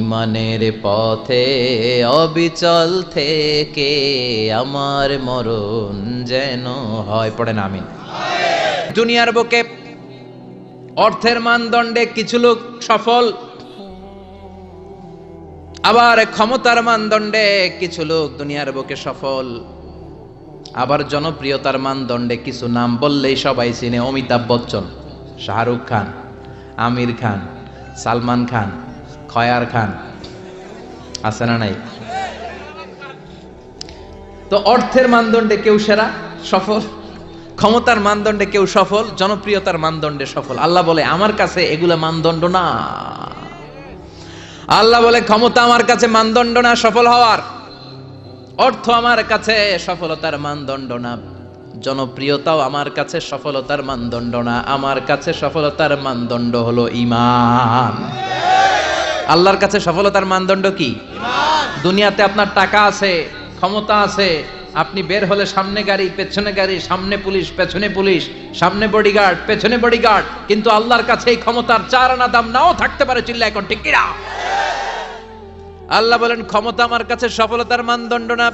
ইমানের পথে অবিচল থেকে আমার মরণ যেন হয়। পড়েন, আমিন। দুনিয়ার বুকে অর্থের মানদণ্ডে কিছু লোক সফল, আবার ক্ষমতার মানদণ্ডে কিছু লোক দুনিয়ার বুকে সফল, আবার জনপ্রিয়তার মানদণ্ডে কিছু নাম বললেই সবাই চিনে, অমিতাভ বচ্চন, শাহরুখ খান, আমির খান, সালমান খান খয়ার খান। আছে না নাই? তো অর্থের মানদণ্ডে কেউ সেরা? সফল? ক্ষমতার মানদণ্ডে কেউ সফল? জনপ্রিয়তার মানদণ্ডে সফল? আল্লাহ বলে, আমার কাছে এগুলা মানদণ্ড না। আল্লাহ বলে, ক্ষমতা আমার কাছে মানদণ্ড না, সফল হওয়ার। অর্থ আমার কাছে সফলতার মানদণ্ড না। জনপ্রিয়তাও আমার কাছে সফলতার মানদণ্ড না। আমার কাছে সফলতার মানদণ্ড হলো ইমান। আল্লাহর কাছে সফলতার মানদণ্ড কি? দুনিয়াতে আপনার টাকা আছে, ক্ষমতা আছে, আপনি বের হলে সামনে গাড়ি, পেছনে গাড়ি, সামনে পুলিশ, পেছনে পুলিশ, সামনে বডিগার্ড পেছনে বডিগার্ড কিন্তু আল্লাহর কাছে এই ক্ষমতার চার আনা দাম নাও থাকতে পারে চিল্লা এখন, ঠিক কিনা? আল্লাহ বলেন, ক্ষমতা আমার কাছে সফলতার মানদণ্ড না,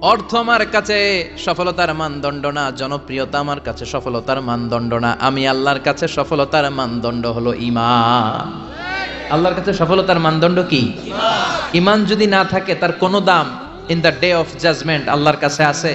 অর্থ আমার কাছে সফলতার মানদণ্ড না, জনপ্রিয়তা আমার কাছে সফলতার মানদণ্ড না। আমি আল্লাহর কাছে সফলতার মানদণ্ড হলো ইমান। আল্লাহর কাছে সফলতার মানদণ্ড কি? ইমান যদি না থাকে, তার কোনো দাম in the day of judgment আল্লাহর কাছে আছে?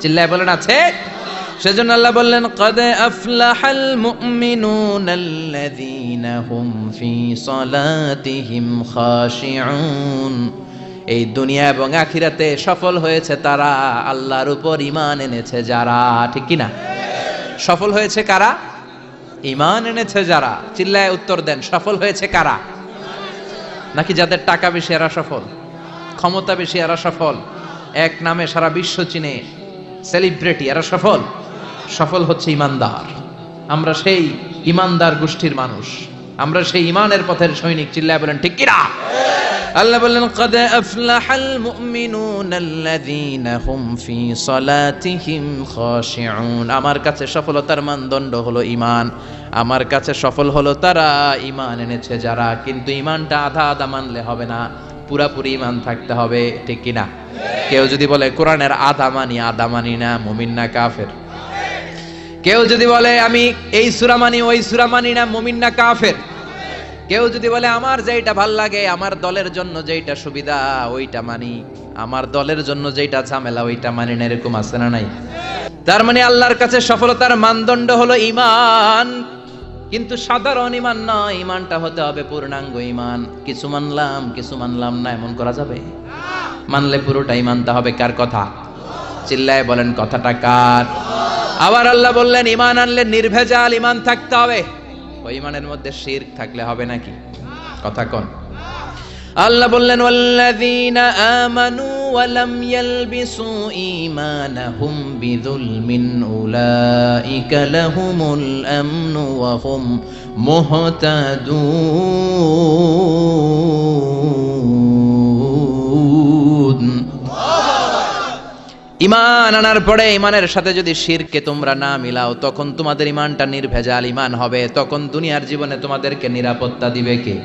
চিল্লায় বলেন, আছে। সেজন্য আল্লাহ বললেন, কদে আফলাহাল মুমিনুন আল্লাযীনা হুম ফি সালাতিহিম খাশিউন। এই দুনিয়া এবং আখিরাতে সফল হয়েছে তারা, আল্লাহর উপর ইমান এনেছে যারা, ঠিক কি না সফল হয়েছে কারা? ইমান এনেছে যারা, চিল্লায় উত্তর দেন, সফল হয়েছে কারা? নাকি যাদের টাকা বেশি এরা সফল? ক্ষমতা বেশি এরা সফল? এক নামে সারা বিশ্ব চিনে সেলিব্রিটি, এরা সফল? সফল হচ্ছে ইমানদার। আমরা সেই ইমানদার গোষ্ঠীর মানুষ। আমরা সেই ইমানের পথের সৈনিক, চিল্লায় বলেন, ঠিক কিনা? আল্লাহ বললেন, কদ আফলাহাল মুমিনুন আল্লাযীনা হুম ফি সালাতিহিম খাশিউন। আমার কাছে সফলতার মানদণ্ড হলো ইমান আমার কাছে সফল হলো তারা ঈমান এনেছে, যারা কিন্তু ইমানটা আধা আধা মানলে হবে না, পুরাপুরি ইমান থাকতে হবে, ঠিক কিনা? কেউ যদি বলে, কোরআনের আধা মানি আধা মানি না, মুমিন না কাফের? কেউ যদি বলে, আমি এই সুরা মানি, ওই সুরা মানি না, মুমিন না কাফের? কেউ যদি বলে, আমার যেইটা ভালো লাগে, আমার দলের জন্য যেইটা সুবিধা, ওইটা মানি। আমার দলের জন্য যেইটা ঝামেলা, ওইটা মানি না, এরকম আছে না নাই? তার মানে আল্লাহর কাছে সফলতার মানদণ্ড হলো ইমান কিন্তু সাধারণ ইমান নয় ইমানটা হতে হবে পূর্ণাঙ্গ ইমান কিছু মানলাম কিছু মানলাম না, এমন করা যাবে? মানলে পুরোটা মানতে হবে কার কথা? চিল্লায় বলেন, কথাটা কার? আবার আল্লাহ বললেন ইমান আনলে নির্ভেজাল ইমান থাকতে হবে। ইমানের মধ্যে শির থাকলে হবে নাকি? কথা কোন? আল্লাহ বললেন, ওয়াল্লাযীনা আমানু ওয়া লাম ইয়ালবিসু ঈমানাহুম বিযুলমিন উলাইকা লাহুমুল আমনু ওয়া হুম মুহতাদুন। ইমান আনার পরে ইমানের সাথে যদি শিরকে তোমরা না মিলাও, তখন তোমাদের ইমানটা নির্ভেজাল ইমান হবে, তখন দুনিয়ার জীবনে তোমাদেরকে নিরাপত্তা দিবে কে?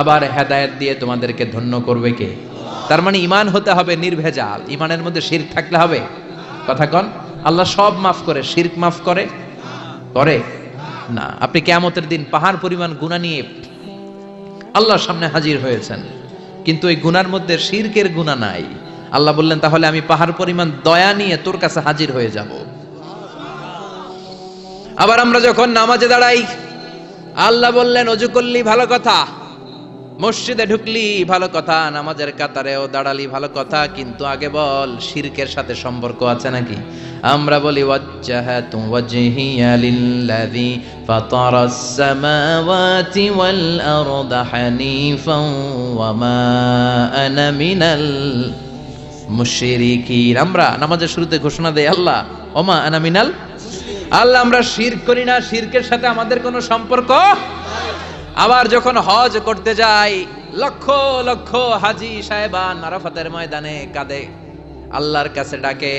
আবার হেদায়েত দিয়ে তোমাদেরকে ধন্য করবে কে? তার মানে ইমান হতে হবে নির্ভেজাল, ইমানের মধ্যে শিরক থাকলে হবে? কথা কন, আল্লাহ সব মাফ করে, শিরক মাফ করে? করে? না, আপনি কেয়ামতের দিন পাহাড় পরিমাণ গুণা নিয়ে আল্লাহর সামনে হাজির হয়েছেন, কিন্তু ওই গুনার মধ্যে শিরকের গুণা নাই। আল্লাহ বললেন, তাহলে আমি পাহাড় পরিমাণ দয়া নিয়ে তোর কাছে হাজির হয়ে যাব। আবার আমরা যখন নামাজে দাঁড়াই, আল্লাহ বললেন, অজু করলি ভালো কথা, মসজিদে ঢুকলি ভালো কথা, নামাজের কাতারেও দাঁড়ালি ভালো কথা, কিন্তু আগে বল, শিরকের সাথে সম্পর্ক আছে নাকি? আমরা বলি, ওয়াজ্জাহাতু মিনাল মুশরিকিন। আমরা নামাজের শুরুতে ঘোষণা দেই, আল্লাহ, ওমা আনা মিনাল আল্লাহ, আমরা শিরক করি না, শিরকের সাথে আমাদের কোনো সম্পর্ক আবার যখন হজ করতে যাই, লক্ষ লক্ষ হাজি সাহেবান আরাফাতের ময়দানে কাঁদে। আল্লাহর কাছে ডাকে,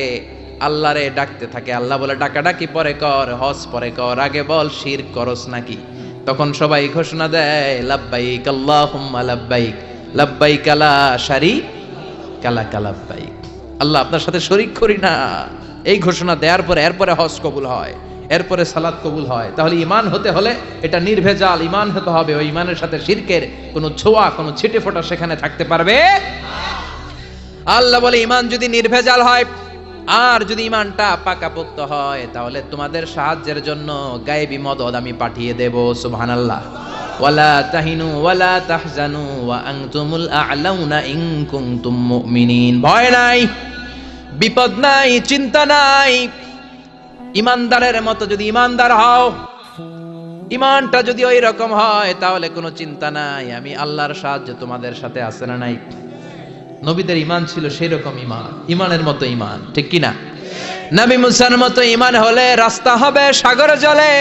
আল্লাহরে ডাকতে থাকে। আল্লাহ বলে, ডাকাডাকি পরে কর, হজ পরে কর, আগে বল শির করস নাকি? তখন সবাই ঘোষণা দেয়, লাব্বাইক আল্লাহুম্মা লাব্বাইক লাব্বাইক আলা শারি কালা কালাব্বাইক আল্লাহ আপনার সাথে শরিক করি না। এই ঘোষণা দেওয়ার পরে, এরপরে হজ কবুল হয়, এরপরে সালাদ কবুল হয়। তাহলে ইমান হতে হলে এটা নির্ভেজাল। ইমান হতে হবে, ওই ইমানের সাথে শিরকের কোনো ছোঁয়া, কোনো ছিটে ফোটা সেখানে থাকতে পারবে। আল্লাহ বলে ইমান যদি নির্ভেজাল হয়, আর যদি ইমানটা পাকাপোক্ত হয়, তাহলে তোমাদের সাহায্যের জন্য গায়েবী মদদ আমি পাঠিয়ে দেব, সুবহানাল্লাহ। ওয়ালা তাহিনু ওয়ালা তাহজানু ওয়া আনতুমুল আ'লাউনা ইন কুনতুম মুমিনিন। ভয় নাই, বিপদ নাই, চিন্তা নাই। ইমানদারের মতো যদি ইমানদার হও, ইমানটা যদি ওই রকম হয়, তাহলে কোনো চিন্তা নাই। আমি আল্লাহর সাহায্য তোমাদের সাথে আছে না নাই? নবীদের ইমান ছিল সেই রকম ইমান, ইমানের মতো ইমান, ঠিক কিনা? নবী মুসার মতো ইমান হলে রাস্তা হবে সাগর জলে।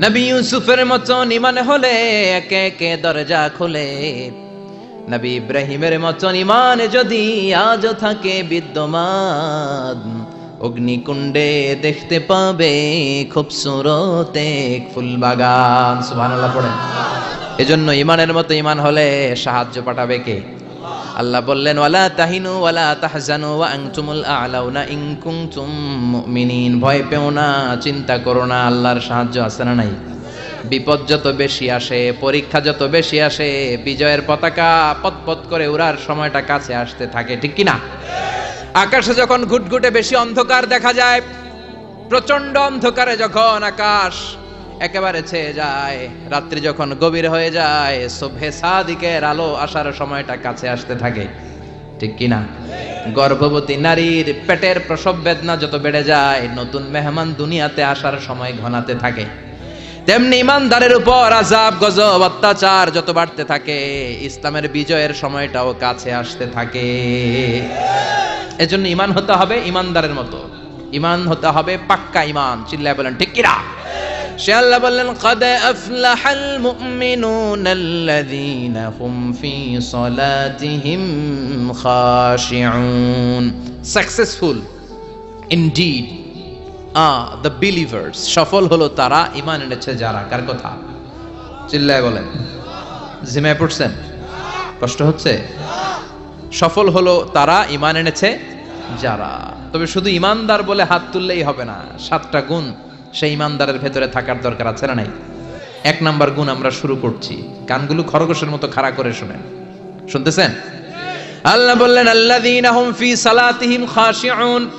নবী ইউসুফের মতন ইমান হলে একে একে দরজা খোলে। নবী ইব্রাহিমের মতন ইমান যদি আজও থাকে বিদ্যমান, অগ্নিকুণ্ডে দেখতে পাবে খুব সুরত এক ফুল বাগান সুবহানাল্লাহ, পড়েন। এজন্য ইমানের মতো ইমান হলে সাহায্য পাঠাবে কে? আল্লাহ বললেন, ওয়ালা তাহিনু ওয়ালা তাহজানু ওয়া আনতুমুল আ'লাউনা ইন কুনতুম মুমিনিন। ভয় পেও না, চিন্তা করো না, আল্লাহর সাহায্য আছে না নাই? বিপদ যত বেশি আসে, পরীক্ষা যত বেশি আসে, বিজয়ের পতাকা পতপত করে উড়ার সময়টা কাছে আসতে থাকে, ঠিক কি না আকাশে যখন ঘুটঘুটে বেশি অন্ধকার দেখা যায় প্রচণ্ড অন্ধকারে যখন আকাশ একেবারে ছেয়ে যায়। রাত্রি যখন গভীর হয়ে যায় শোভে সাদিকের আলো আসার সময়টা কাছে আসতে থাকে। ঠিক কিনা? গর্ভবতী নারীর পেটের প্রসব বেদনা যত বেড়ে যায়, নতুন মেহমান দুনিয়াতে আসার সময় ঘনাতে থাকে। তেমনি ইমানদারের উপর আজাব গজব, অত্যাচার যত বাড়তে থাকে, ইসলামের বিজয়ের সময়টাও কাছে আসতে থাকে। এজন্য ইমান হতে হবে ইমানদারের মতো। ইমান হতে হবে পাক্কা ইমান। চিল্লায় বলেন, ঠিক কিনা? সে আল্লাহ বললেন, কদ আফলাহাল মুমিনুন আল্লাযীনা হুম ফি সলাতিহিম খাশিউন। Successful indeed are the believers সফল হলো তারা ইমান এনেছে যারা। কার কথা? চিল্লায় বলেন। জিমায় পড়ছেন? কষ্ট হচ্ছে? সফল হলো তারা ইমান এনেছে যারা। তবে শুধু ইমানদার বলে হাত তুললেই হবে না, সাতটা গুণ সেই ইমানদারের ভেতরে থাকার দরকার আছে না নাই? এক নাম্বার গুণ আমরা শুরু করছি। কানগুলো খরগোশের মতো খাড়া করে শুনেন। শুনতেছেন? আল্লাহ বললেন, আল্লাযীনা ফি সালাতিহিম খাশিউন।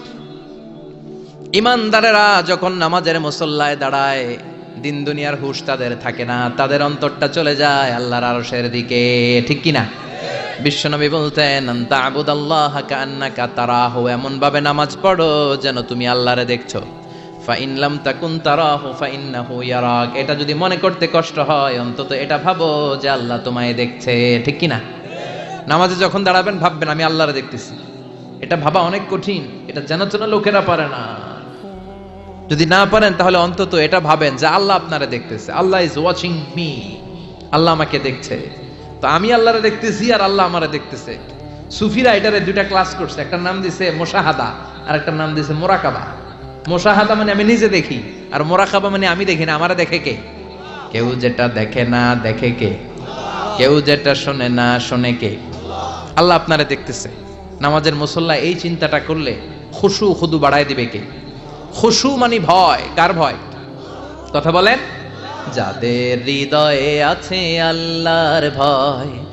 ইমানদারেরা যখন নামাজের মুসল্লায় দাঁড়ায়, দিন দুনিয়ার হুশ তাদের থাকে না, তাদের অন্তরটা চলে যায় আল্লাহর আরশের দিকে। ঠিক কি না বিশ্বনবী বলতেন তাবুদ আল্লাহ কান্নাকা তারাহু। এমন ভাবে নামাজ পড়ো যেন তুমি আল্লাহরে দেখছ। ফাইনলাম তাকুন তারাহু ফাইন্নাহু ইয়ারাক। এটা যদি মনে করতে কষ্ট হয়, অন্তত এটা ভাবো যে আল্লাহ তোমায় দেখছে। ঠিক কি না নামাজে যখন দাঁড়াবেন, ভাববেন, আমি আল্লাহরে দেখতেছি। এটা ভাবা অনেক কঠিন। এটা জানা চেনা লোকেরা পারে না। যদি না পারেন, তাহলে অন্তত এটা ভাবেন যে আল্লাহ আপনারা দেখতেছে। Allah is watching me Allah আমাকে দেখছে। তো আমি আল্লাহরে দেখতেছি আর আল্লাহ আমারে দেখতেছে। সুফিরা এটারে দুইটা ক্লাস করছে। একটা নাম দিছে মোশাহাদা আর একটা নাম দিছে মোরাকাবা। মোশাহাদা মানে আমি নিজে দেখি, আর মোরাকাবা মানে আমি দেখি না, আমারা দেখে কে? কেউ যেটা দেখে না, দেখে কে? কেউ যেটা শোনে না, শোনে কে? আল্লাহ আপনারা দেখতেছে। নামাজের মুসল্লা এই চিন্তাটা করলে খুশু, খুদু বাড়ায় দিবে কে? খুশু মানে ভয়, কার ভয়? কথা বলেন। যাদের হৃদয়ে আছে আল্লাহর ভয়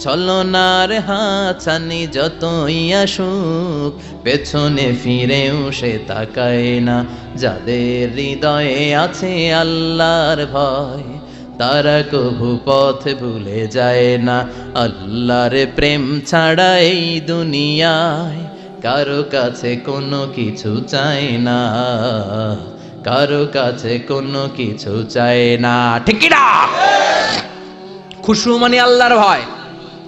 ছলনার হাছানি, যতই আসুক, পেছনে ফিরেও সে তাকায় না। যাদের হৃদয়ে আছে আল্লাহর ভয়, তারা কভু পথ ভুলে যায় না। আল্লাহর প্রেম ছাড়া এই দুনিয়ায় কারও কাছে কোনো কিছু চায় না। কারও কাছে কোনো কিছু চায় না। ঠিক না? খুশু মানে আল্লাহর ভয়।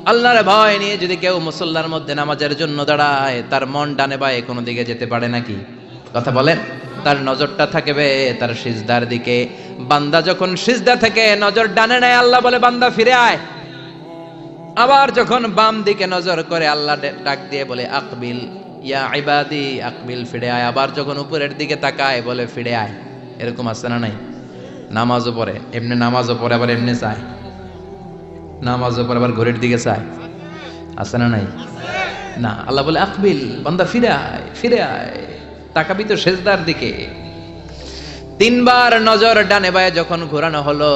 আল্লাহর ভয় নিয়ে যদি কেউ মুসল্লার মধ্যে নামাজের জন্য দাঁড়ায়, তার মন ডানে বায়ে কোনো দিকে যেতে পারে নাকি? কথা বলেন, তার নজরটা থাকবে তার সিজদার দিকে। বান্দা যখন সিজদা থেকে নজর ডানে নেয়, আল্লাহ বলে, বান্দা ফিরে আয়। আবার যখন বাম দিকে নজর করে, আল্লাহ ডাক দিয়ে বলে, আকবিল, ইয়া ইবাদি, আকবিল, ফিরে আয়। আবার যখন উপরের দিকে তাকায়, বলে, ফিরে আয়। এরকম আছে না নাই? নামাজও পড়ে, এমনি নামাজও পড়ে, আবার এমনি চায়। নামাজও পরে আবার ঘড়ির দিকে চায়। আছে না নাই? না, আল্লাহ বলে, আকবিল, বান্দা ফিরে আয় ফিরে আয় তাকাবি তো সেজদার দিকে। তিনবার নজর ডানে বায়ে যখন ঘোরানো হলো,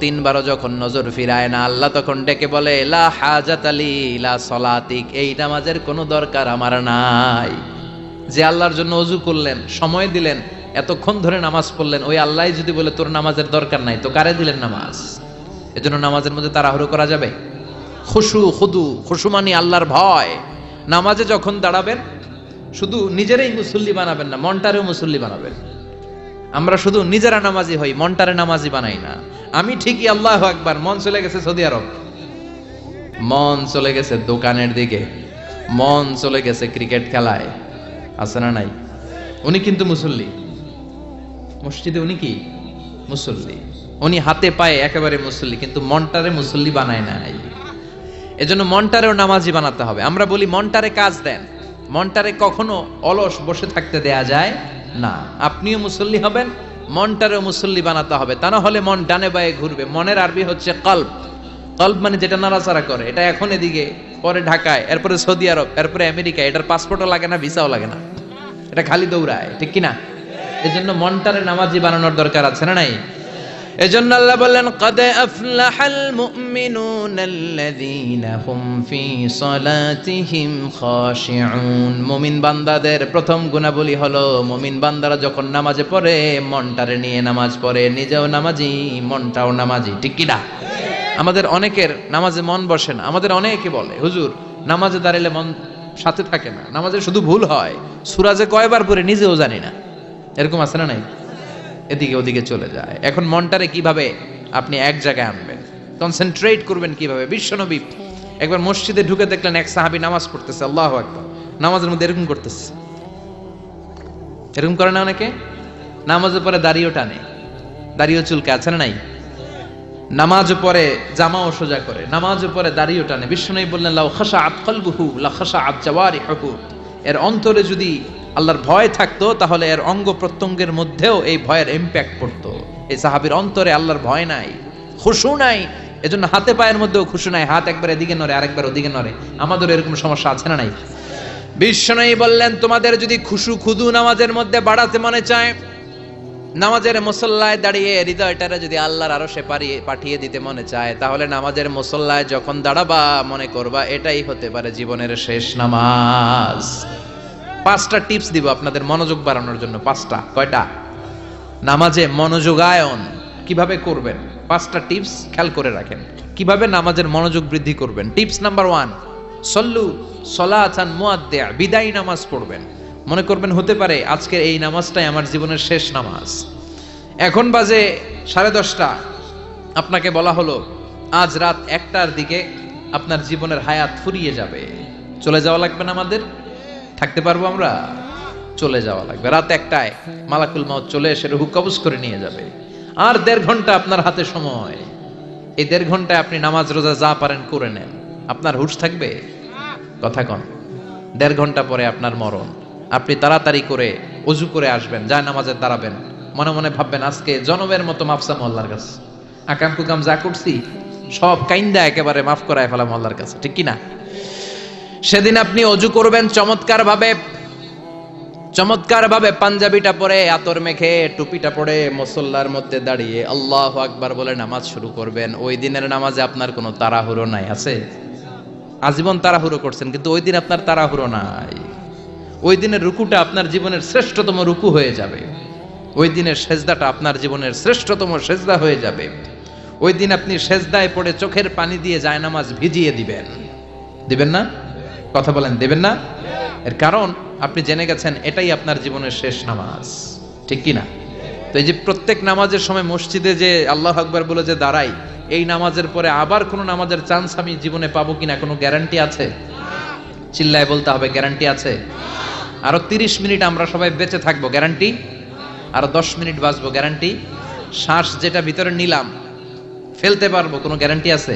তিনবারও যখন নজর ফিরায় না, আল্লাহ তখন ডেকে বলে, লা হাজাত আলী লা সলাতিক, এই নামাজের কোনো দরকার আমার নাই। যে আল্লাহর জন্য অজু করলেন, সময় দিলেন, এতক্ষণ ধরে নামাজ পড়লেন, ওই আল্লাহ যদি বলে, তোর নামাজের দরকার নাই, তো কারে দিলেন নামাজ? এজন্য নামাজের মধ্যে তাড়াহুড়ো করা যাবে? খুশু, খুদু খুশু আল্লাহর ভয়। নামাজে যখন দাঁড়াবেন, শুধু নিজেরাই মুসল্লি বানাবেন না, মনটারেও মুসল্লি বানাবেন। আমরা শুধু নিজেরা নামাজি হই, মনটারে নামাজি বানাই না। আমি ঠিকই, আল্লাহ একবার মন চলে গেছে সৌদি আরব। মন চলে গেছে দোকানের দিকে। মন চলে গেছে ক্রিকেট খেলায়। আছে না নাই? উনি কিন্তু মুসল্লি। মসজিদে উনি কি? মুসল্লি। উনি হাতে পায়ে একেবারে মুসল্লি, কিন্তু মনটারে মুসল্লি বানায় নাই। এজন্য মনটারেও নামাজি বানাতে হবে। আমরা বলি, মনটারে কাজ দেন। মনটারে কখনো অলস বসে থাকতে দেয়া যায় না। আপনিও মুসল্লি হবেন, মনটারেও মুসল্লি বানাতে হবে। তা না হলে মন ডানে বায়ে ঘুরবে। মনের আরবি হচ্ছে কল্প কল্প মানে যেটা নাড়াচাড়া করে। এটা এখন এদিকে, পরে ঢাকায়, এরপরে সৌদি আরব, এরপরে আমেরিকা এটার পাসপোর্টও লাগে না, ভিসাও লাগে না। এটা খালি দৌড়ায়, ঠিক কিনা? এজন্য মনটারে নামাজি বানানোর দরকার আছে না নাই? এজন্য আল্লাহ বললেন, কদ আফলাহাল মুমিনুন আল্লাযীনা হুম ফি সালাতিহিম খাশিউন। মুমিন বান্দাদের প্রথম গুণাবলী হলো, মুমিন বান্দারা যখন নামাজে পড়ে, মনটারে নিয়ে নামাজ পড়ে, নিজেও নামাজি, মনটাও নামাজি। ঠিক কি না? আমাদের অনেকের নামাজে মন বসে না, আমাদের অনেকে বলে, হুজুর, নামাজে দাঁড়ালে মন সাথে থাকে না, নামাজে শুধু ভুল হয়। সুরাজে কয়বার পরে নিজেও জানি না। এরকম আছে না নাই? এদিকে ওদিকে চলে যায়। এখন মনটারে কীভাবে আপনি এক জায়গায় আনবেন? কনসেন্ট্রেট করবেন কীভাবে? বিশ্বনবী একবার মসজিদে ঢুকে দেখলেন এক সাহাবি নামাজ পড়তেছে, আল্লাহ একবার নামাজের মধ্যে এরকম করতেছে। এরকম করে না অনেকে? নামাজের পরে দাড়িও টানে। দাড়িও চুলকে, আছে না নাই? নামাজ পরে জামাও সোজা করে নামাজ পরে দাড়িও টানে। বিশ্বনবী বললেন, লাউ খাসা আত কলবুহু, লা খাসা আত জাওয়ারিহু এর অন্তরে যদি আল্লাহর ভয় থাকতো, তাহলে এর অঙ্গ প্রত্যঙ্গের মধ্যেও এই ভয়ের ইম্প্যাক্ট পড়তো। এই সাহাবীর অন্তরে আল্লাহর ভয় নাই, খুশু নাই, এজন্য হাতে পায়ের মধ্যেও খুশু নাই, হাত একবার এদিকে নড়ে, আরেকবার ওদিকে নড়ে। আমাদের এরকম সমস্যা আছে না নাই? বিশ্বনবী বললেন, তোমাদের যদি খুশু খুদু নামাজের মধ্যে বাড়াতে মনে চায়, নামাজের মুসল্লায় দাঁড়িয়ে হৃদয়টারে যদি আল্লাহর আরও সে পাঠিয়ে দিতে মনে চায়, তাহলে নামাজের মুসল্লায় যখন দাঁড়াবা মনে করবা, এটাই হতে পারে জীবনের শেষ নামাজ। পাঁচটা টিপস দিব আপনাদের মনোযোগ বাড়ানোর জন্য, পাঁচটা। কয়টা? নামাজে মনোযোগায়ন কীভাবে করবেন? পাঁচটা টিপস খেয়াল করে রাখেন। কীভাবে নামাজের মনোযোগ বৃদ্ধি করবেন? টিপস নাম্বার ওয়ান, সল্লু সলাচান মুয়াদ্দিয়া বিদায়ী নামাজ পড়বেন। মনে করবেন হতে পারে আজকের এই নামাজটাই আমার জীবনের শেষ নামাজ। এখন বাজে সাড়ে দশটা। আপনাকে বলা হলো, আজ রাত একটার দিকে আপনার জীবনের হায়াত ফুরিয়ে যাবে। চলে যাওয়া লাগবে না আমাদের? থাকতে পারব আমরা? চলে যাওয়া লাগবে। রাত একটায় মালাকুল মাউত চলে এসে রুহু কবজ করে নিয়ে যাবে। আর দেড় ঘণ্টা আপনার হাতে সময়। এই দেড় ঘন্টায় আপনি নামাজ রোজা যা পারেন করে নেন। আপনার হুশ থাকবে? কথা কন। দেড় ঘণ্টা পরে আপনার মরণ। আপনি তাড়াতাড়ি করে অজু করে আসবেন, যা নামাজে দাঁড়াবেন। মনে মনে ভাববেন, আজকে জনমের মতো মাফসা মোল্লার কাছে। আকাম কুকাম যা করছি, সব কাইন্দা একেবারে মাফ করায় ফেলা আল্লাহর কাছে। ঠিক কি না? সেদিন আপনি অজু করবেন চমৎকার ভাবে চমৎকার ভাবে পাঞ্জাবিটা পরে আতর মেখে টুপিটা পরে মুসল্লার মধ্যে দাঁড়িয়ে আল্লাহ আকবার বলে নামাজ শুরু করবেন। ওই দিনের নামাজে আপনার কোনো তাড়াহুড়ো নাই, আছে? আজীবন তাড়াহুড়ো করছেন, কিন্তু ওই দিন আপনার তাড়াহুড়ো নাই। ওই দিনের রুকুটা আপনার জীবনের শ্রেষ্ঠতম রুকু হয়ে যাবে। ওই দিনের সেজদাটা আপনার জীবনের শ্রেষ্ঠতম সেজদা হয়ে যাবে। ওই দিন আপনি সেজদায় পড়ে চোখের পানি দিয়ে যায় নামাজ ভিজিয়ে দিবেন। দিবেন না? কথা বলেন, দেবেন না? এর কারণ, আপনি জেনে গেছেন, এটাই আপনার জীবনের শেষ নামাজ। ঠিক কি না? তো এই যে প্রত্যেক নামাজের সময় মসজিদে যে আল্লাহ আকবার বলে যে দাঁড়াই, এই নামাজের পরে আবার কোনো নামাজের চান্স আমি জীবনে পাবো কিনা, কোনো গ্যারান্টি আছে? চিল্লায় বলতে হবে গ্যারান্টি আছে? আরও তিরিশ মিনিট আমরা সবাই বেঁচে থাকব গ্যারান্টি আরও দশ মিনিট বাঁচবো গ্যারান্টি শ্বাস যেটা ভিতরে নিলাম, ফেলতে পারব, কোনো গ্যারান্টি আছে?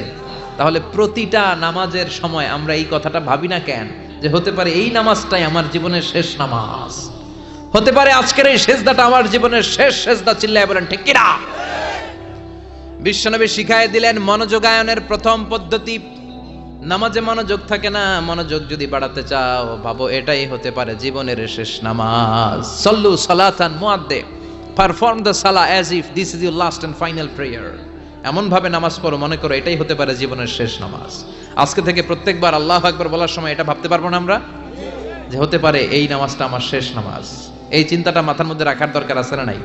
তাহলে প্রতিটা নামাজের সময় আমরা এই কথাটা ভাবি না কেন? যে হতে পারে এই নামাজটাই আমার জীবনের শেষ নামাজ। হতে পারে আজকের এই সেজদাটা আমার জীবনের শেষ সেজদা, চিল্লায় বলেন, ঠিক কিনা? বিশ্বনবী শিখায় দিলেন, মনোযোগায়নের প্রথম পদ্ধতি, নামাজে মনোযোগ থাকে না, মনোযোগ যদি বাড়াতে চাও, ভাবো এটাই হতে পারে জীবনের শেষ নামাজ। সল্লু সালাতান মুআদ্দে perform the salah as if this is your last and final prayer এমন ভাবে নামাজ পড়ো, মনে করো এটাই হতে পারে জীবনের শেষ নামাজ। আজকে থেকে প্রত্যেকবার আল্লাহ আকবার বলার সময় এটা ভাবতে পারব না আমরা? যে হতে পারে এই নামাজটা আমার শেষ নামাজ। এই চিন্তাটা মাথার মধ্যে রাখার দরকার আছে না নাই?